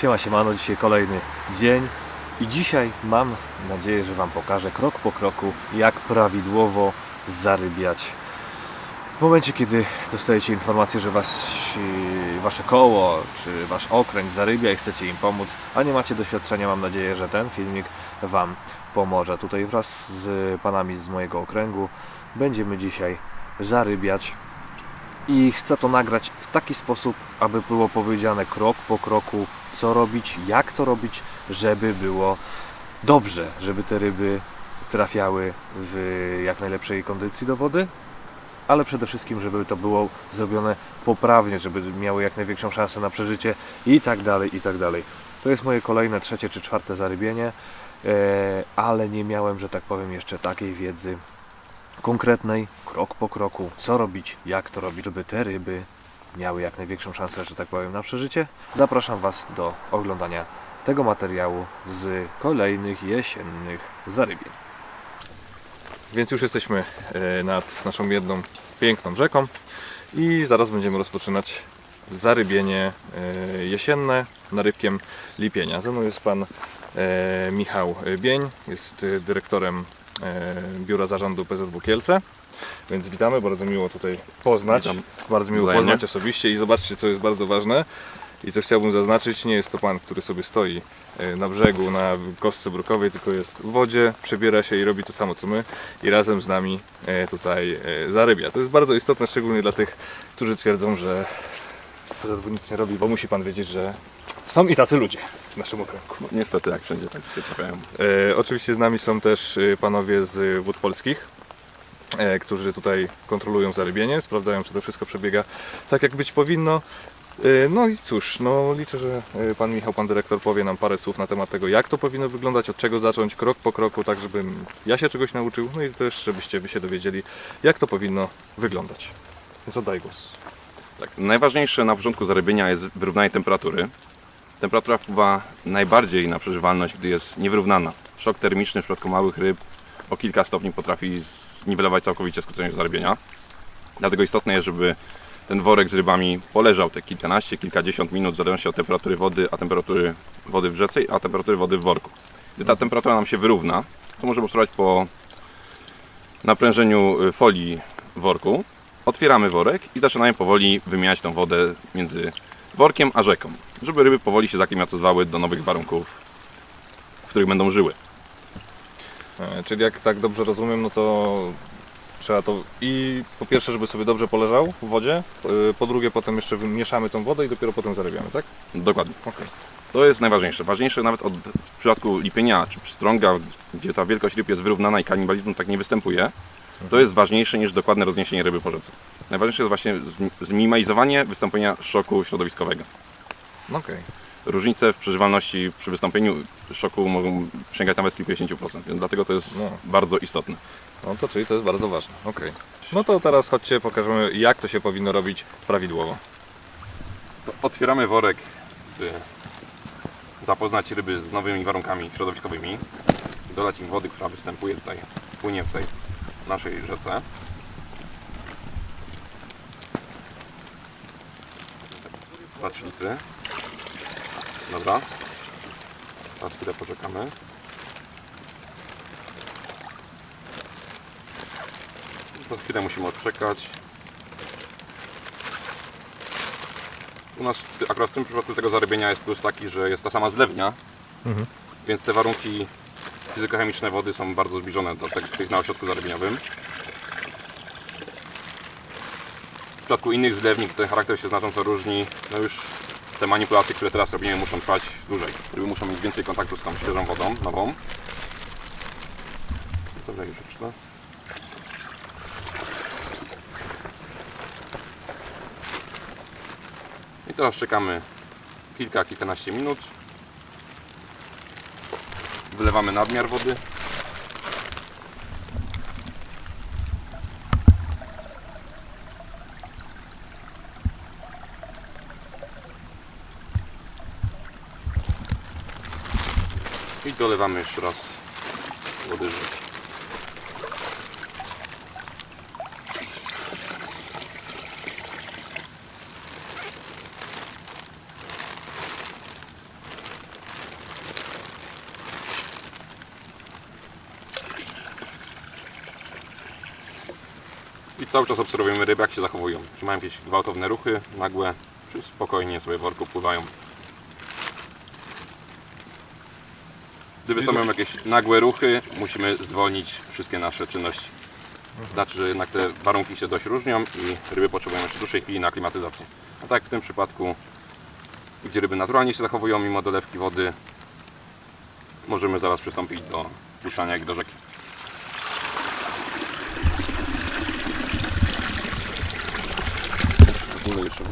Siema, siemano, dzisiaj kolejny dzień i dzisiaj mam nadzieję, że Wam pokażę krok po kroku, jak prawidłowo zarybiać. W momencie, kiedy dostajecie informację, że wasi, Wasze koło czy Wasz okręt zarybia i chcecie im pomóc, a nie macie doświadczenia, mam nadzieję, że ten filmik Wam pomoże. Tutaj wraz z Panami z mojego okręgu będziemy dzisiaj zarybiać i chcę to nagrać w taki sposób, aby było powiedziane krok po kroku, co robić, jak to robić, żeby było dobrze, żeby te ryby trafiały w jak najlepszej kondycji do wody, ale przede wszystkim, żeby to było zrobione poprawnie, żeby miały jak największą szansę na przeżycie i tak dalej, i tak dalej. To jest moje kolejne trzecie czy czwarte zarybienie, e, ale nie miałem, że tak powiem, jeszcze takiej wiedzy konkretnej, krok po kroku, co robić, jak to robić, żeby te ryby miały jak największą szansę, że tak powiem, na przeżycie. Zapraszam Was do oglądania tego materiału z kolejnych jesiennych zarybień. Więc już jesteśmy e, nad naszą jedną piękną rzeką i zaraz będziemy rozpoczynać zarybienie e, jesienne narybkiem lipienia. Ze mną jest pan e, Michał Bień, jest dyrektorem Biura Zarządu PZW Kielce. Więc witamy, bardzo miło tutaj poznać. Witam. Bardzo miło Wzajemnie. poznać osobiście i zobaczcie co jest bardzo ważne i co chciałbym zaznaczyć, nie jest to pan, który sobie stoi e, na brzegu, na kostce brukowej, tylko jest w wodzie, przebiera się i robi to samo co my i razem z nami e, tutaj e, zarybia. To jest bardzo istotne, szczególnie dla tych, którzy twierdzą, że PZW nic nie robi, bo musi pan wiedzieć, że są i tacy ludzie w naszym okręgu. No, niestety, jak wszędzie, tak się trafiają. E, oczywiście z nami są też e, panowie z wód polskich, e, którzy tutaj kontrolują zarybienie, sprawdzają, czy to wszystko przebiega tak, jak być powinno. E, no i cóż, no liczę, że e, pan Michał, pan dyrektor powie nam parę słów na temat tego, jak to powinno wyglądać, od czego zacząć, krok po kroku, tak żebym ja się czegoś nauczył, no i też żebyście wy się dowiedzieli, jak to powinno wyglądać. Więc oddaj głos. Tak. Najważniejsze na początku zarybienia jest wyrównanie temperatury. Temperatura wpływa najbardziej na przeżywalność, gdy jest niewyrównana. Szok termiczny w przypadku małych ryb o kilka stopni potrafi zniwelować całkowicie skuteczność zarybienia. Dlatego istotne jest, żeby ten worek z rybami poleżał te kilkanaście, kilkadziesiąt minut w zależności od temperatury wody, a temperatury wody w rzece, a temperatury wody w worku. Gdy ta temperatura nam się wyrówna, to możemy obserwować po naprężeniu y, folii worku. Otwieramy worek i zaczynamy powoli wymieniać tą wodę między workiem a rzeką, żeby ryby powoli się zaklimatyzowały do nowych warunków, w których będą żyły. E, Czyli jak tak dobrze rozumiem, no to trzeba to i po pierwsze, żeby sobie dobrze poleżał w wodzie, e, po drugie potem jeszcze mieszamy tą wodę i dopiero potem zarybiamy, tak? Dokładnie. Okej. To jest najważniejsze. Ważniejsze nawet od, w przypadku lipienia czy strąga, gdzie ta wielkość ryb jest wyrównana i kanibalizm tak nie występuje, to jest ważniejsze niż dokładne rozniesienie ryby po rzece. Najważniejsze jest właśnie zmi- zminimalizowanie wystąpienia szoku środowiskowego. Okej. Różnice w przeżywalności przy wystąpieniu szoku mogą sięgać nawet kilkudziesięciu procent, więc dlatego to jest No. bardzo istotne. No to czyli to jest bardzo ważne. Okej. No to teraz chodźcie, pokażemy jak to się powinno robić prawidłowo. To otwieramy worek, by zapoznać ryby z nowymi warunkami środowiskowymi, dodać im wody, która występuje tutaj, płynie w tej naszej rzece. Dwa, trzy litry. Dobra. Teraz chwilę poczekamy. Teraz chwilę musimy odczekać. U nas akurat w tym przypadku tego zarybienia jest plus taki, że jest ta sama zlewnia, Mhm. więc te warunki fizykochemiczne wody są bardzo zbliżone do tych, na ośrodku zarybieniowym. W przypadku innych zlewnik ten charakter się znacząco różni. No już te manipulacje, które teraz robimy muszą trwać dłużej. Ryby muszą mieć więcej kontaktu z tą świeżą wodą, nową. Już. I teraz czekamy kilka, kilkanaście minut. Wylewamy nadmiar wody. i dolewamy jeszcze raz łodyżek. I cały czas obserwujemy ryby, jak się zachowują. Czy mają jakieś gwałtowne ruchy, nagłe, czy spokojnie sobie w worku pływają. Gdy wystąpią jakieś nagłe ruchy, musimy zwolnić wszystkie nasze czynności. Znaczy, że jednak te warunki się dość różnią i ryby potrzebują jeszcze dłuższej chwili na aklimatyzację. A tak w tym przypadku, gdzie ryby naturalnie się zachowują mimo dolewki wody, możemy zaraz przystąpić do puszczania ich do rzeki. Ogólnie jeszcze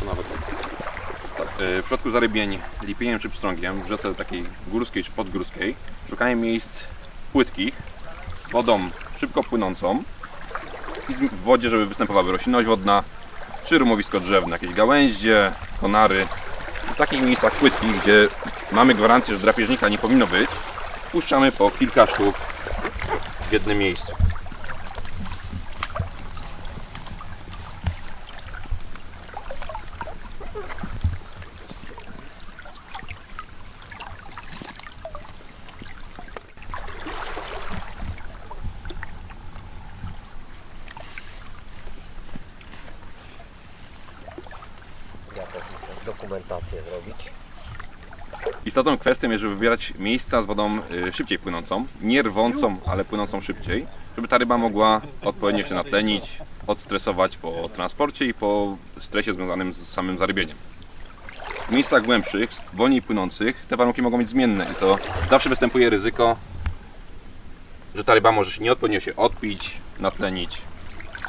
To nawet tak. E, W przypadku zarybień lipieniem czy pstrągiem w rzece takiej górskiej czy podgórskiej szukamy miejsc płytkich, z wodą szybko płynącą i w wodzie, żeby występowały roślinność wodna czy rumowisko drzewne, jakieś gałęzie, konary. W takich miejscach płytkich, gdzie mamy gwarancję, że drapieżnika nie powinno być, puszczamy po kilka sztuk w jednym miejscu. Ja też muszę dokumentację zrobić. Istotną kwestią jest, żeby wybierać miejsca z wodą y, szybciej płynącą, nie rwącą, ale płynącą szybciej, żeby ta ryba mogła odpowiednio się natlenić, odstresować po transporcie i po stresie związanym z samym zarybieniem. W miejscach głębszych, wolniej płynących, te warunki mogą być zmienne i to zawsze występuje ryzyko, że ta ryba może się nieodpowiednio się odpić, natlenić,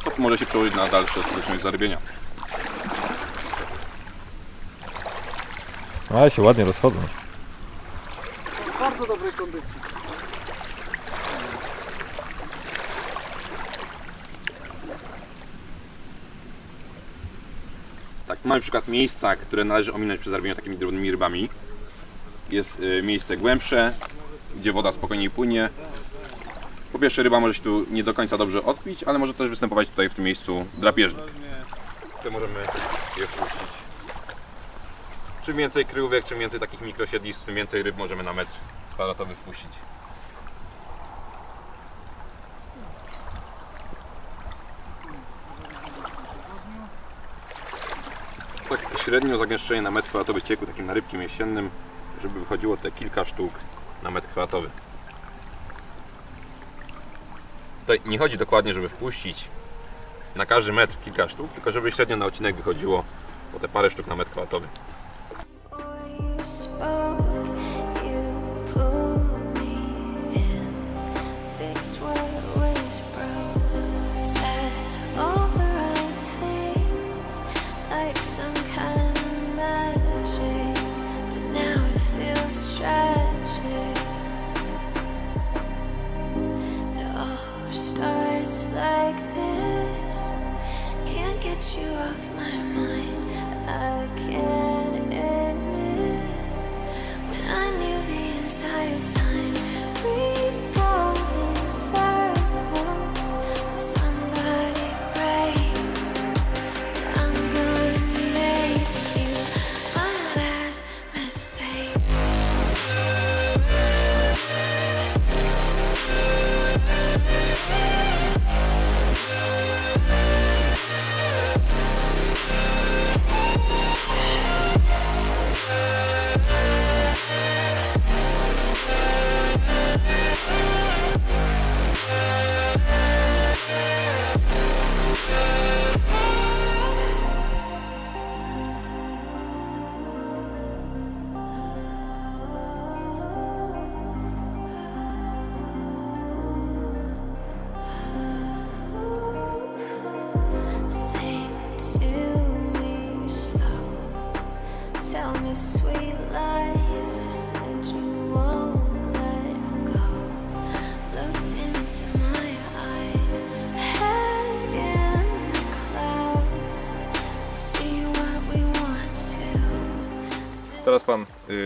co może się przełożyć na dalsze skuteczność zarybienia. Ale się ładnie rozchodzą. bardzo dobrej kondycji. Tak, mamy przykład miejsca, które należy ominąć przy zarobieniu takimi drobnymi rybami. Jest y, miejsce głębsze, gdzie woda spokojniej płynie. Po pierwsze ryba może się tu nie do końca dobrze odpić, ale może też występować tutaj w tym miejscu drapieżnik. Tutaj możemy je wpuścić. Czym więcej kryjówek, czym więcej takich mikrosiedlisk, tym więcej ryb możemy na metr kwadratowy wpuścić. tak średnio zagęszczenie na metr kwadratowy cieku takim narybkiem jesiennym, żeby wychodziło te kilka sztuk na metr kwadratowy. Tutaj nie chodzi dokładnie, żeby wpuścić na każdy metr kilka sztuk, tylko żeby średnio na odcinek wychodziło po te parę sztuk na metr kwadratowy.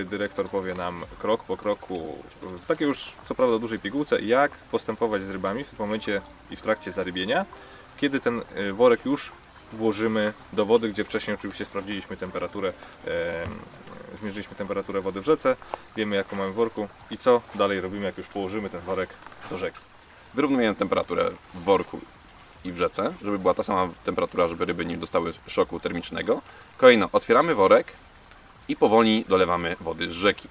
Dyrektor powie nam krok po kroku, w takiej już co prawda dużej pigułce, jak postępować z rybami w momencie i w trakcie zarybienia, kiedy ten y, worek już włożymy do wody, gdzie wcześniej oczywiście sprawdziliśmy temperaturę, e, zmierzyliśmy temperaturę wody w rzece, wiemy jaką mamy w worku i co dalej robimy, jak już położymy ten worek do rzeki. Wyrównujemy temperaturę w worku i w rzece, żeby była ta sama temperatura, żeby ryby nie dostały szoku termicznego. Kolejno otwieramy worek i powoli dolewamy wody z rzeki.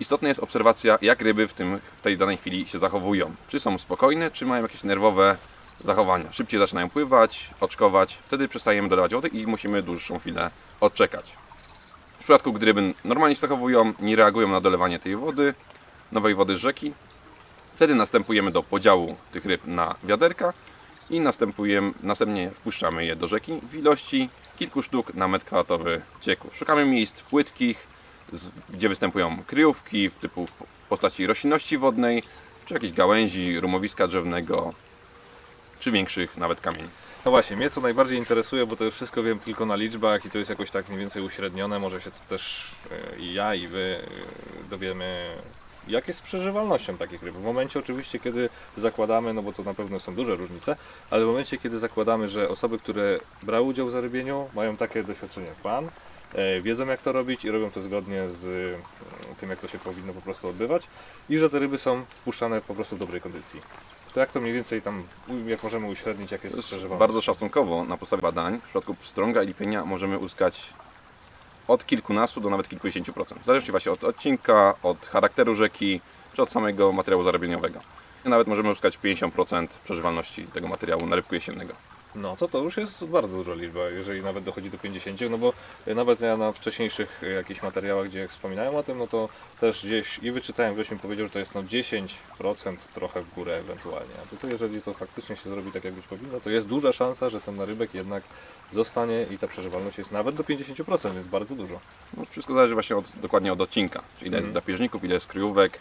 Istotna jest obserwacja, jak ryby w, tym, w tej danej chwili się zachowują. Czy są spokojne, czy mają jakieś nerwowe zachowania. Szybciej zaczynają pływać, oczkować, wtedy przestajemy dolewać wody i musimy dłuższą chwilę odczekać. W przypadku, gdy ryby normalnie się zachowują, nie reagują na dolewanie tej wody, nowej wody z rzeki, Wtedy następujemy do podziału tych ryb na wiaderka i następnie wpuszczamy je do rzeki w ilości kilku sztuk na metr kwadratowy cieku. Szukamy miejsc płytkich, gdzie występują kryjówki w typu postaci roślinności wodnej, czy jakiejś gałęzi, rumowiska drzewnego, czy większych nawet kamieni. No właśnie, mnie co najbardziej interesuje, bo to już wszystko wiem tylko na liczbach i to jest jakoś tak mniej więcej uśrednione, może się to też e, i ja i wy e, dowiemy jak jest z przeżywalnością takich ryb. W momencie oczywiście, kiedy zakładamy, no bo to na pewno są duże różnice, ale w momencie, kiedy zakładamy, że osoby, które brały udział w zarybieniu, mają takie doświadczenie jak Pan, e, wiedzą jak to robić i robią to zgodnie z e, tym, jak to się powinno po prostu odbywać i że te ryby są wpuszczane po prostu w dobrej kondycji. To jak to mniej więcej tam, jak możemy uśrednić, jak jest jest przeżywalność? bardzo szacunkowo na podstawie badań. W przypadku pstrąga i lipienia możemy uzyskać od kilkunastu do nawet kilkudziesięciu procent. Zależności właśnie od odcinka, od charakteru rzeki, czy od samego materiału zarobieniowego. Nawet możemy uzyskać 50% przeżywalności tego materiału na rybku jesiennego. No to to już jest bardzo duża liczba, jeżeli nawet dochodzi do 50, no bo nawet ja na wcześniejszych jakichś materiałach, gdzie wspominałem o tym, no to też gdzieś i wyczytałem, ktoś mi powiedział, że to jest no 10% trochę w górę ewentualnie. A tutaj jeżeli to faktycznie się zrobi tak jak być powinno, to jest duża szansa, że ten narybek jednak zostanie i ta przeżywalność jest nawet do 50%, więc bardzo dużo. No, wszystko zależy właśnie od, dokładnie od odcinka. Czyli ile jest drapieżników, ile jest kryjówek.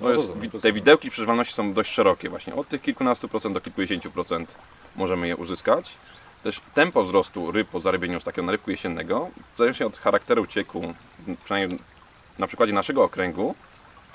No jest, te widełki przeżywalności są dość szerokie właśnie. Od tych kilkunastu procent do kilkudziesięciu procent możemy je uzyskać. Też tempo wzrostu ryb po zarybieniu z takiego na rybku jesiennego, zależnie od charakteru cieku, przynajmniej na przykładzie naszego okręgu,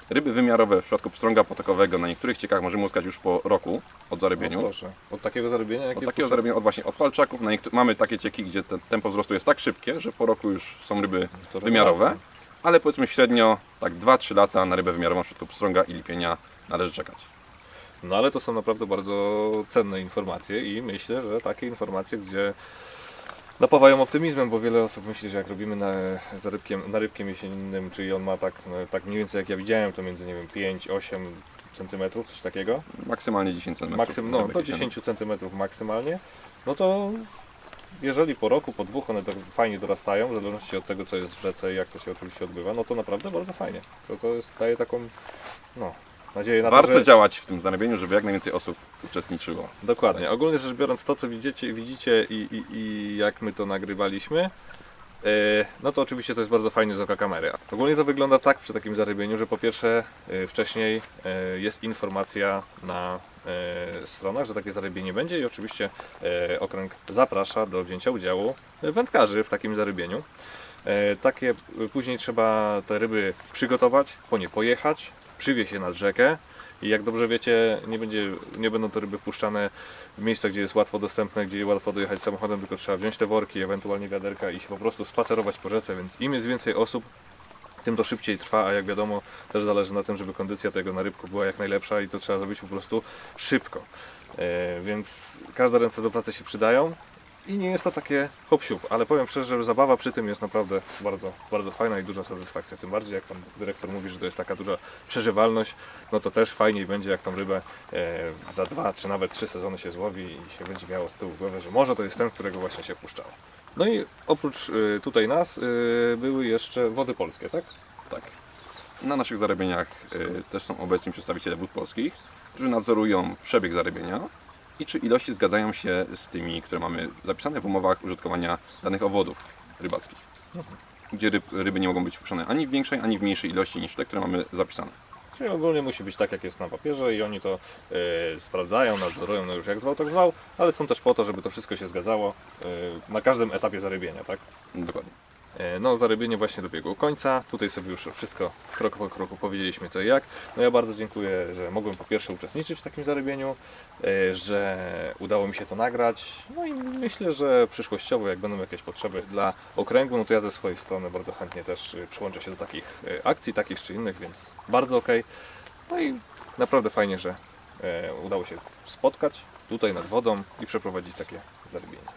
ryby wymiarowe w przypadku pstrąga potokowego na niektórych ciekach możemy uzyskać już po roku od zarybieniu. No proszę. Od takiego zarobienia, jakie Od takiego zarobienia, od właśnie od palczaków, na niektórych, mamy takie cieki, gdzie te tempo wzrostu jest tak szybkie, że po roku już są ryby To wymiarowe, ale powiedzmy średnio tak 2-3 lata na rybę wymiarową w przypadku pstrąga i lipienia należy czekać. No ale to są naprawdę bardzo cenne informacje i myślę, że takie informacje, gdzie napawają optymizmem, bo wiele osób myśli, że jak robimy na, za rybkiem, na rybkiem jesiennym, czyli on ma tak, no, tak mniej więcej jak ja widziałem, to między nie wiem 5-8 cm, coś takiego, Maksymalnie 10 cm. Maksym, no, do 10 cm maksymalnie, no to jeżeli po roku, po dwóch one tak fajnie dorastają, w zależności od tego co jest w rzece i jak to się oczywiście odbywa, no to naprawdę bardzo fajnie. To, to jest, daje taką, no, nadzieję na Warto to, że... działać w tym zarobieniu, żeby jak najwięcej osób uczestniczyło. Dokładnie. Ogólnie rzecz biorąc, to co widzicie, widzicie i, i, i jak my to nagrywaliśmy, e, no to oczywiście to jest bardzo fajnie z oka kamery. Ogólnie to wygląda tak przy takim zarybieniu, że po pierwsze e, wcześniej e, jest informacja na stronach, że takie zarybienie będzie i oczywiście okręg zaprasza do wzięcia udziału wędkarzy w takim zarybieniu. Takie później trzeba te ryby przygotować, po nie pojechać, przywieźć je nad rzekę i jak dobrze wiecie, nie, będzie, nie będą te ryby wpuszczane w miejsca, gdzie jest łatwo dostępne, gdzie łatwo dojechać samochodem, tylko trzeba wziąć te worki, ewentualnie wiaderka i się po prostu spacerować po rzece, więc im jest więcej osób, tym to szybciej trwa, a jak wiadomo też zależy na tym, żeby kondycja tego narybku była jak najlepsza i to trzeba zrobić po prostu szybko. E, więc każde ręce do pracy się przydają i nie jest to takie hop ale powiem szczerze, że zabawa przy tym jest naprawdę bardzo, bardzo fajna i duża satysfakcja. Tym bardziej jak pan dyrektor mówi, że to jest taka duża przeżywalność, no to też fajniej będzie jak tą rybę e, za dwa czy nawet trzy sezony się złowi i się będzie miało z tyłu głowy, że może to jest ten, którego właśnie się puszczało. No i oprócz e, tutaj nas e, były jeszcze wody polskie, tak? Tak. Na naszych zarybieniach y, też są obecni przedstawiciele wód polskich, którzy nadzorują przebieg zarybienia i czy ilości zgadzają się z tymi, które mamy zapisane w umowach użytkowania danych owodów rybackich. Gdzie ryb, ryby nie mogą być wpuszczone ani w większej, ani w mniejszej ilości niż te, które mamy zapisane. Czyli ogólnie musi być tak, jak jest na papierze i oni to e, sprawdzają, nadzorują, no już jak zwał, tak zwał, ale są też po to, żeby to wszystko się zgadzało e, na każdym etapie zarybienia, tak? Dokładnie. E, No, zarobienie właśnie dobiegło końca. Tutaj sobie już wszystko krok po kroku powiedzieliśmy co i jak. No ja bardzo dziękuję, że mogłem po pierwsze uczestniczyć w takim zarobieniu, e, że udało mi się to nagrać. No i myślę, że przyszłościowo, jak będą jakieś potrzeby dla okręgu, no to ja ze swojej strony bardzo chętnie też e, przyłączę się do takich akcji, takich czy innych, więc bardzo okej. No i naprawdę fajnie, że udało się spotkać tutaj nad wodą i przeprowadzić takie zarobienie.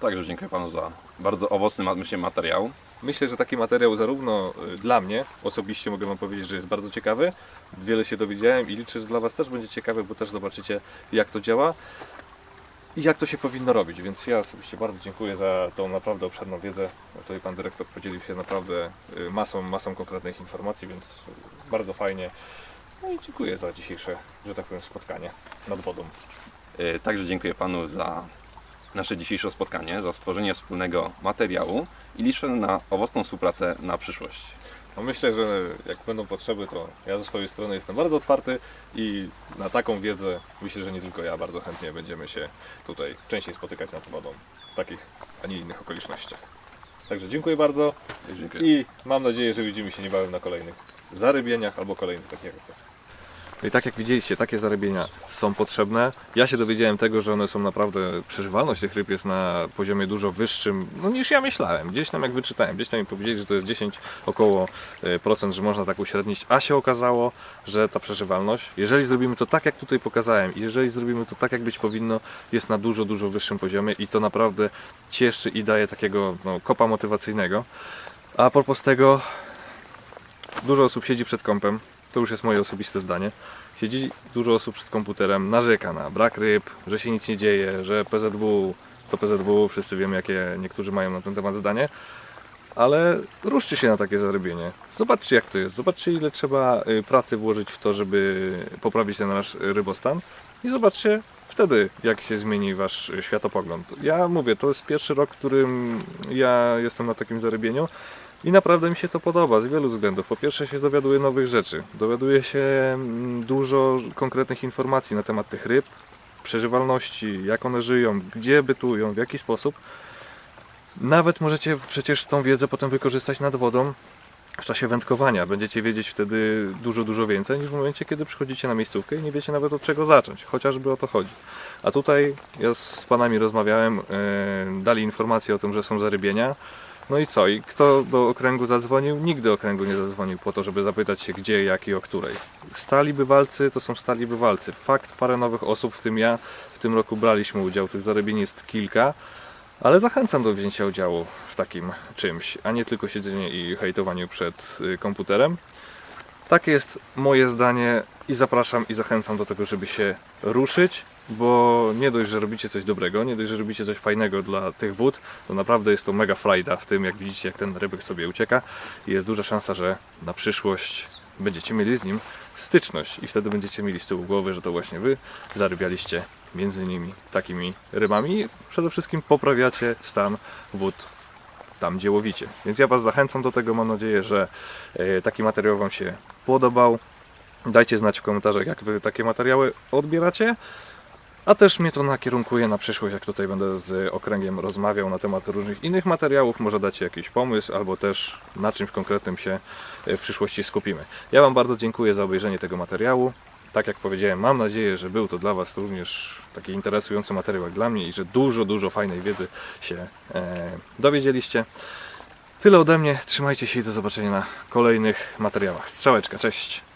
Także dziękuję Panu za bardzo owocny myślę, materiał. Myślę, że taki materiał zarówno y, dla mnie osobiście mogę Wam powiedzieć, że jest bardzo ciekawy. Wiele się dowiedziałem i liczę, że dla Was też będzie ciekawy, bo też zobaczycie jak to działa i jak to się powinno robić. Więc ja osobiście bardzo dziękuję za tą naprawdę obszerną wiedzę. Tutaj Pan Dyrektor podzielił się naprawdę y, masą, masą konkretnych informacji, więc y, bardzo fajnie. No i dziękuję za dzisiejsze, że tak powiem, spotkanie nad wodą. E, Także dziękuję Panu za nasze dzisiejsze spotkanie, za stworzenie wspólnego materiału i liczę na owocną współpracę na przyszłość. No myślę, że jak będą potrzeby, to ja ze swojej strony jestem bardzo otwarty i na taką wiedzę myślę, że nie tylko ja, bardzo chętnie będziemy się tutaj częściej spotykać nad wodą w takich, a nie innych okolicznościach. Także dziękuję bardzo Dziękuję. i mam nadzieję, że widzimy się niebawem na kolejnych zarybieniach albo kolejnych takich akcjach. No I tak jak widzieliście, takie zarybienia są potrzebne. Ja się dowiedziałem tego, że one są naprawdę, przeżywalność tych ryb jest na poziomie dużo wyższym no, niż ja myślałem. Gdzieś tam jak wyczytałem, gdzieś tam mi powiedzieli, że to jest 10 około e, procent, że można tak uśrednić, a się okazało, że ta przeżywalność, jeżeli zrobimy to tak jak tutaj pokazałem i jeżeli zrobimy to tak jak być powinno, jest na dużo, dużo wyższym poziomie i to naprawdę cieszy i daje takiego no, kopa motywacyjnego. A propos tego, dużo osób siedzi przed kąpem, to już jest moje osobiste zdanie. Siedzi dużo osób przed komputerem, narzeka na brak ryb, że się nic nie dzieje, że PZW to PZW, wszyscy wiemy jakie niektórzy mają na ten temat zdanie. Ale ruszcie się na takie zarobienie. Zobaczcie jak to jest. Zobaczcie ile trzeba y, pracy włożyć w to, żeby poprawić ten nasz rybostan. I zobaczcie wtedy, jak się zmieni wasz światopogląd. Ja mówię, to jest pierwszy rok, w którym ja jestem na takim zarybieniu. I naprawdę mi się to podoba z wielu względów. Po pierwsze się dowiaduję nowych rzeczy. Dowiaduję się mm, dużo konkretnych informacji na temat tych ryb, przeżywalności, jak one żyją, gdzie bytują, w jaki sposób. Nawet możecie przecież tą wiedzę potem wykorzystać nad wodą w czasie wędkowania. Będziecie wiedzieć wtedy dużo, dużo więcej niż w momencie, kiedy przychodzicie na miejscówkę i nie wiecie nawet od czego zacząć. Chociażby o to chodzi. A tutaj ja z panami rozmawiałem, e, dali informacje o tym, że są zarybienia. No i co? I kto do okręgu zadzwonił? Nikt do okręgu nie zadzwonił po to, żeby zapytać się gdzie, jak i o której. Stali bywalcy to są stali bywalcy. Fakt, parę nowych osób, w tym ja, w tym roku braliśmy udział. Tych zarybień jest kilka. Ale zachęcam do wzięcia udziału w takim czymś, a nie tylko siedzenie i hejtowanie przed y, komputerem. Takie jest moje zdanie i zapraszam i zachęcam do tego, żeby się ruszyć, bo nie dość, że robicie coś dobrego, nie dość, że robicie coś fajnego dla tych wód, to naprawdę jest to mega frajda w tym, jak widzicie, jak ten rybek sobie ucieka i jest duża szansa, że na przyszłość będziecie mieli z nim styczność i wtedy będziecie mieli z tyłu głowy, że to właśnie wy zarybialiście między nimi takimi rybami i przede wszystkim poprawiacie stan wód tam, gdzie łowicie. Więc ja Was zachęcam do tego. Mam nadzieję, że e, taki materiał Wam się podobał. Dajcie znać w komentarzach, jak Wy takie materiały odbieracie. A też mnie to nakierunkuje na przyszłość, jak tutaj będę z okręgiem rozmawiał na temat różnych innych materiałów. Może dacie jakiś pomysł, albo też na czymś konkretnym się e, w przyszłości skupimy. Ja Wam bardzo dziękuję za obejrzenie tego materiału. Tak jak powiedziałem, mam nadzieję, że był to dla Was również taki interesujący materiał jak dla mnie i że dużo, dużo fajnej wiedzy się e, dowiedzieliście. Tyle ode mnie. Trzymajcie się i do zobaczenia na kolejnych materiałach. Strzałeczka, cześć!